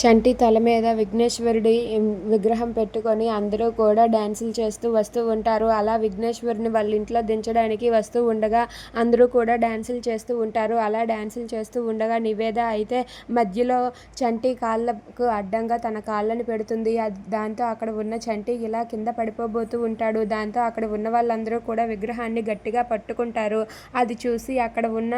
చంటి తల మీద విఘ్నేశ్వరుడి విగ్రహం పెట్టుకొని అందరూ కూడా డ్యాన్సులు చేస్తూ వస్తూ ఉంటారు. అలా విఘ్నేశ్వరుని వాళ్ళ ఇంట్లో దించడానికి వస్తూ ఉండగా అందరూ కూడా డ్యాన్సులు చేస్తూ ఉంటారు. అలా డ్యాన్సులు చేస్తూ ఉండగా నివేద అయితే మధ్యలో చంటి కాళ్ళకు అడ్డంగా తన కాళ్ళని పెడుతుంది. అది- దాంతో అక్కడ ఉన్న చంటి ఇలా కింద పడిపోబోతూ ఉంటాడు. దాంతో అక్కడ ఉన్న వాళ్ళందరూ కూడా విగ్రహాన్ని గట్టిగా పట్టుకుంటారు. అది చూసి అక్కడ ఉన్న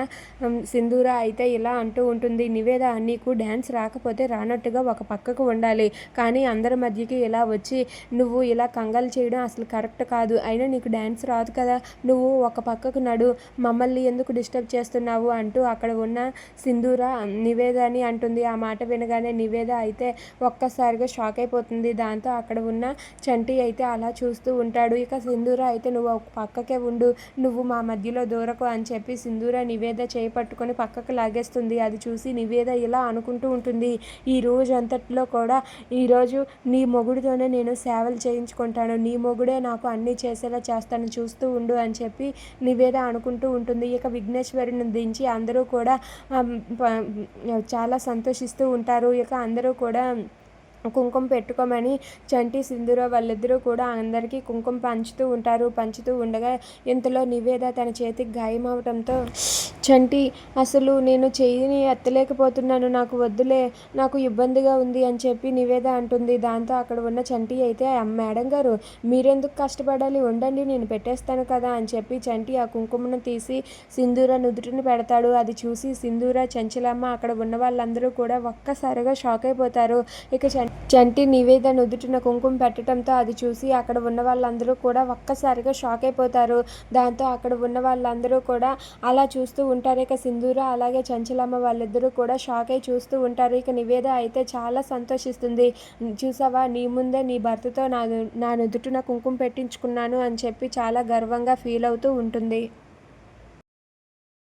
సింధూర అయితే ఇలా అంటూ ఉంటుంది. నివేద నీకు డ్యాన్స్ రాకపోతే రానట్టు జాగ్రత్తగా ఒక పక్కకు ఉండాలి. కానీ అందరి మధ్యకి ఇలా వచ్చి నువ్వు ఇలా కంగాలు చేయడం అసలు కరెక్ట్ కాదు. అయినా నీకు డ్యాన్స్ రాదు కదా. నువ్వు ఒక పక్కకు నడు. మమ్మల్ని ఎందుకు డిస్టర్బ్ చేస్తున్నావు అంటూ అక్కడ ఉన్న సింధూర నివేద అని అంటుంది. ఆ మాట వినగానే నివేద అయితే ఒక్కసారిగా షాక్ అయిపోతుంది. దాంతో అక్కడ ఉన్న చంటి అయితే అలా చూస్తూ ఉంటాడు. ఇక సింధూర అయితే నువ్వు ఒక పక్కకే ఉండు. నువ్వు మా మధ్యలో దూరకు అని చెప్పి సింధూర నివేద చేయి పట్టుకొని పక్కకు లాగేస్తుంది. అది చూసి నివేద ఇలా అనుకుంటూ ఉంటుంది. ఈ రోజు అంతట్లో కూడా ఈరోజు నీ మొగుడితోనే నేను సేవలు చేయించుకుంటాను. నీ మొగుడే నాకు అన్నీ చేసేలా చేస్తాను. చూస్తూ ఉండు అని చెప్పి నివేద అనుకుంటూ ఉంటుంది. ఇక విఘ్నేశ్వరుని దించి అందరూ కూడా చాలా సంతోషిస్తూ ఉంటారు. ఇక అందరూ కూడా కుంకుమ పెట్టుకోమని చంటి సింధూర వాళ్ళిద్దరూ కూడా అందరికీ కుంకుమ పంచుతూ ఉంటారు. పంచుతూ ఉండగా ఇంతలో నివేద తన చేతికి గాయం అవటంతో చంటి అసలు నేను చేయిని ఎత్తలేకపోతున్నాను. నాకు వద్దులే. నాకు ఇబ్బందిగా ఉంది అని చెప్పి నివేద అంటుంది. దాంతో అక్కడ ఉన్న చంటి అయితే "ఆ మేడం గారు మీరెందుకు కష్టపడాలి? ఉండండి నేను పెట్టేస్తాను కదా అని చెప్పి చంటి ఆ కుంకుమను తీసి సింధూర నుదుటిని పెడతాడు. అది చూసి సింధూర చంచలమ్మ అక్కడ ఉన్న వాళ్ళందరూ కూడా ఒక్కసారిగా షాక్ అయిపోతారు ఇక చంటి చంటి నివేద నుదుటిన కుంకుమ పెట్టడంతో అది చూసి అక్కడ ఉన్న వాళ్ళందరూ కూడా ఒక్కసారిగా షాక్ అయిపోతారు. దాంతో అక్కడ ఉన్న వాళ్ళందరూ కూడా అలా చూస్తూ ఉంటారు. ఇక సింధూర అలాగే చంచలమ్మ వాళ్ళిద్దరూ కూడా షాక్ అయి చూస్తూ ఉంటారు. ఇక నివేద అయితే చాలా సంతోషిస్తుంది. చూసావా నీ ముందే నీ భర్తతో నా నా నుదుటిన కుంకుమ పెట్టించుకున్నాను అని చెప్పి చాలా గర్వంగా ఫీల్ అవుతూ ఉంటుంది.